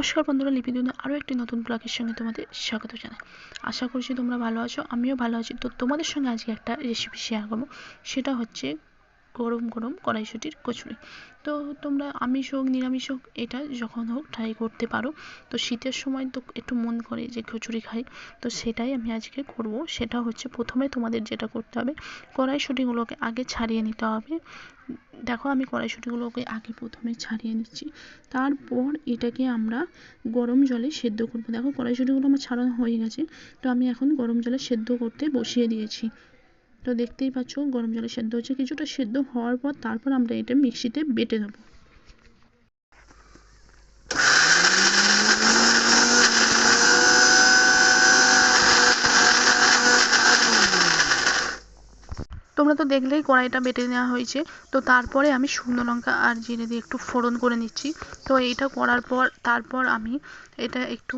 নমস্কার বন্ধুরা, লিপি দুনে আরও একটি নতুন ব্লগের সঙ্গে তোমাদের স্বাগত জানাই। আশা করছি তোমরা ভালো আছো, আমিও ভালো আছি। তো তোমাদের সঙ্গে আজকে একটা রেসিপি শেয়ার করব। সেটা হচ্ছে গরম গরম কড়াইশুটির কচুরি। তো তোমরা আমিষ হোক, নিরামিষ হোক, এটা যখন হোক ট্রাই করতে পারো। তো শীতের সময় তো একটু মন করে যে কচুরি খাই, তো সেটাই আমি আজকে করব। সেটা হচ্ছে প্রথমে তোমাদের যেটা করতে হবে, কড়াইশুটিগুলোকে আগে ছাড়িয়ে নিতে হবে। দেখো আমি কড়াইশুটিগুলোকে আগে প্রথমে ছাড়িয়ে নিচ্ছি। তারপর এটাকে আমরা গরম জলে সেদ্ধ করব। দেখো কড়াইশুটিগুলো আমার ছাড়ানো হয়ে গেছে, তো আমি এখন গরম জলে সেদ্ধ করতে বসিয়ে দিয়েছি। তো দেখতেই পাচ্ছ গরম জলে সেদ্ধ হচ্ছে। কিছুটা সেদ্ধ হওয়ার পর তারপর আমরা এটা মিক্সিতে বেটে দেবো তোমরা তো দেখলেই কড়াইটা বেটে নেওয়া হয়েছে। তো তারপরে আমি শুকনো লঙ্কা আর জিরে দিয়ে একটু ফোড়ন করে নিচ্ছি। তো এইটা করার পর তারপর আমি এটা একটু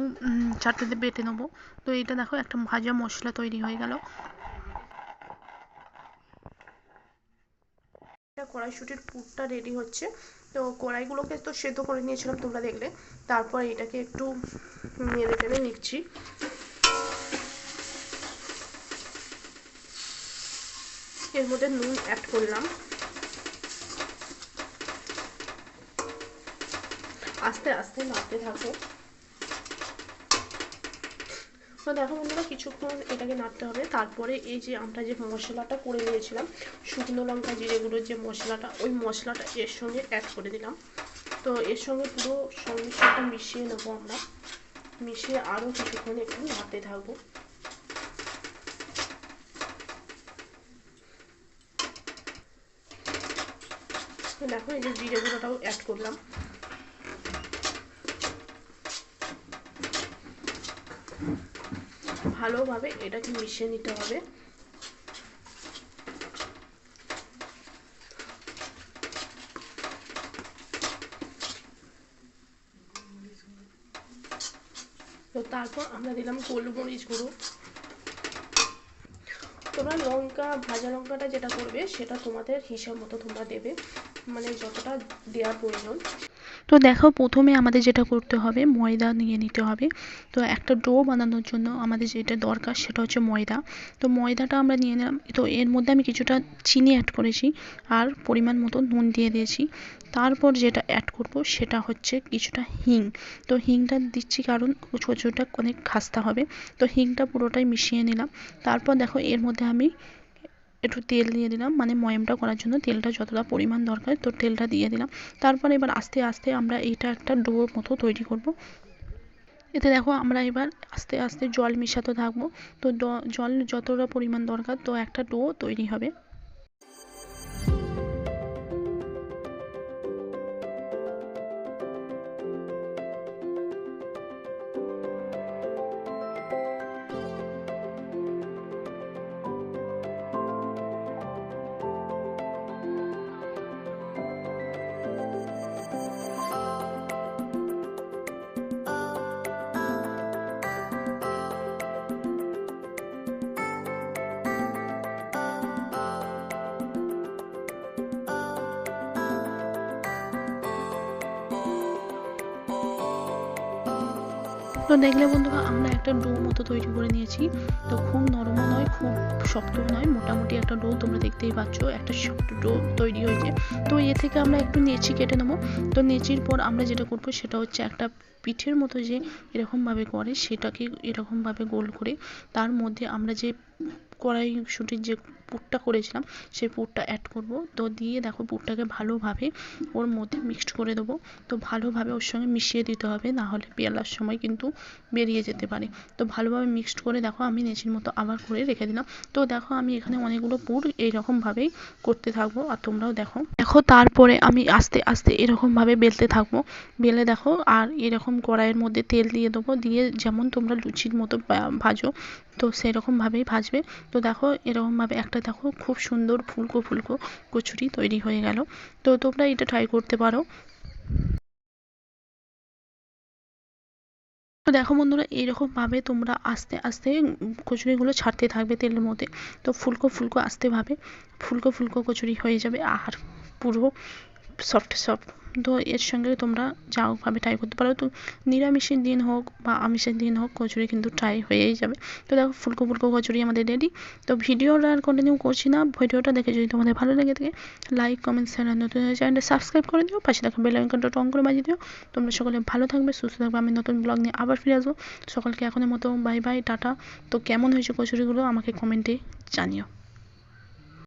চাটনিতে বেটে নেব। তো এইটা দেখো একটা ভাজা মশলা তৈরি হয়ে গেল। কড়াইশুটির পুরটা রেডি হচ্ছে। তো কড়াইগুলোকে তো সেদ্ধ করে নিয়েছিলাম, তোমরা দেখলে। তারপর এটাকে একটু নেড়ে টেড়ে নিচ্ছি। এর মধ্যে নুন অ্যাড করলাম। আস্তে আস্তে নাড়তে থাকো। তো দেখো বন্ধুরা, কিছুক্ষণ এটাকে নাড়তে হবে। তারপরে এই যে আমরা যে মশলাটা করে নিয়েছিলাম, শুকনো লঙ্কা, জিরে জিরেগুলোর যে মশলাটা, ওই মশলাটা এর সঙ্গে অ্যাড করে দিলাম। তো এর সঙ্গে পুরো সংমিশ্রণটা মিশিয়ে নেব আমরা। মিশিয়ে আরও কিছুক্ষণ একটু নাড়তে থাকব। দেখো, এই যে জিরে গুঁড়োটাও অ্যাড করলাম। ভালোভাবে এটাকে মিশিয়ে নিতে হবে। তো তারপর আমরা দিলাম গোলমরিচ গুঁড়ো। তোমরা লঙ্কা, ভাজা লঙ্কাটা যেটা করবে, সেটা তোমাদের হিসাব মতো তোমরা দেবে। মানে যতটা দেওয়ার প্রয়োজন। তো দেখো প্রথমে আমাদের যেটা করতে হবে, ময়দা নিয়ে নিতে হবে। তো একটা ডো বানানোর জন্য আমাদের যেটা দরকার সেটা হচ্ছে ময়দা। তো ময়দাটা আমরা নিয়ে নিলাম। তো এর মধ্যে আমি কিছুটা চিনি অ্যাড করেছি আর পরিমাণ মতো নুন দিয়ে দিয়েছি। তারপর যেটা অ্যাড করব সেটা হচ্ছে কিছুটা হিং। তো হিংটা দিচ্ছি কারণ কচুটা অনেক খাস্তা হবে। তো হিংটা পুরোটাই মিশিয়ে নিলাম। তারপর দেখো এর মধ্যে আমি একটু তেল দিয়ে দিলাম। মানে ময়ামটা করার জন্য তেলটা যতটা পরিমাণ দরকার, তো তেলটা দিয়ে দিলাম। তারপরে এবার আস্তে আস্তে আমরা এইটা একটা ডোর মতো তৈরি করব। এতে দেখো আমরা এবার আস্তে আস্তে জল মিশাতে থাকব। তো জল যতটা পরিমাণ দরকার, তো একটা ডো তৈরি হবে। তো দেখলে বন্ধুরা, আমরা একটা ডো মতো তৈরি করে নিয়েছি। তো খুব নরমও নয়, খুব শক্তও নয়, মোটামুটি একটা ডো তোমরা দেখতেই পাচ্ছ, একটা শক্ত ডো তৈরি হয়েছে। তো এ থেকে আমরা একটু নেচি কেটে নেব। তো নেচির পর আমরা যেটা করব, সেটা হচ্ছে একটা পিঠের মতো যে এরকমভাবে করে, সেটাকে এরকমভাবে গোল করে, তার মধ্যে আমরা যে কড়াই কড়াইশুঁটির যে পুরটা করেছিলাম, সেই পুরটা অ্যাড করব। তো দিয়ে দেখো পুরটাকে ভালোভাবে ওর মধ্যে মিক্সড করে দেবো। তো ভালোভাবে ওর সঙ্গে মিশিয়ে দিতে হবে, না হলে পেয়ালার সময় কিন্তু বেরিয়ে যেতে পারে। তো ভালোভাবে মিক্সড করে দেখো আমি নেচির মতো আবার করে রেখে দিলাম। তো দেখো আমি এখানে অনেকগুলো পুর এইরকমভাবেই করতে থাকব আর তোমরাও দেখো। দেখো তারপরে আমি আস্তে আস্তে এরকমভাবে বেলতে থাকব। বেলে দেখো আর এরকম কড়াইয়ের মধ্যে তেল দিয়ে দেবো। দিয়ে যেমন তোমরা লুচির মতো ভাজো, তো সেরকমভাবেই ভাজবে। তো দেখো এরকমভাবে একটা দেখো, খুব সুন্দর ফুলকো ফুলকো কচুরি তৈরি হয়ে গেল। তো তোমরা এটা ট্রাই করতে পারো। তো দেখো বন্ধুরা এইরকমভাবে তোমরা আস্তে আস্তে কচুরিগুলো ছাড়তে থাকবে তেলের মধ্যে। তো ফুলকো ফুলকো আস্তেভাবে ফুলকো ফুলকো কচুরি হয়ে যাবে। আর পুরো সফট সফট তো এর সঙ্গে তোমরা যাওভাবে ট্রাই করতে পারো। তো নিরামিষের দিন হোক বা আমিষের দিন হোক, কচুরি কিন্তু ট্রাই হয়েই যাবে। তো দেখো, ফুলকো ফুলকো কচুরি আমাদের রেডি তো ভিডিওটা আর কন্টিনিউ করছি না। ভিডিওটা দেখে যদি তোমাদের ভালো লেগে থাকে লাইক কমেন্ট শেয়ার নতুন চ্যানেলটা সাবস্ক্রাইব করে দিও। পাশে থাকা বেল আইকনটা টং করে বাজিয়ে দিও। তোমরা সকলে ভালো থাকবে, সুস্থ থাকবে। আমি নতুন ব্লগ নিয়ে আবার ফিরে আসব। সকলকে এখনের মতো বাই বাই টাটা। তো কেমন হয়েছে কচুরিগুলো আমাকে কমেন্টে জানিও।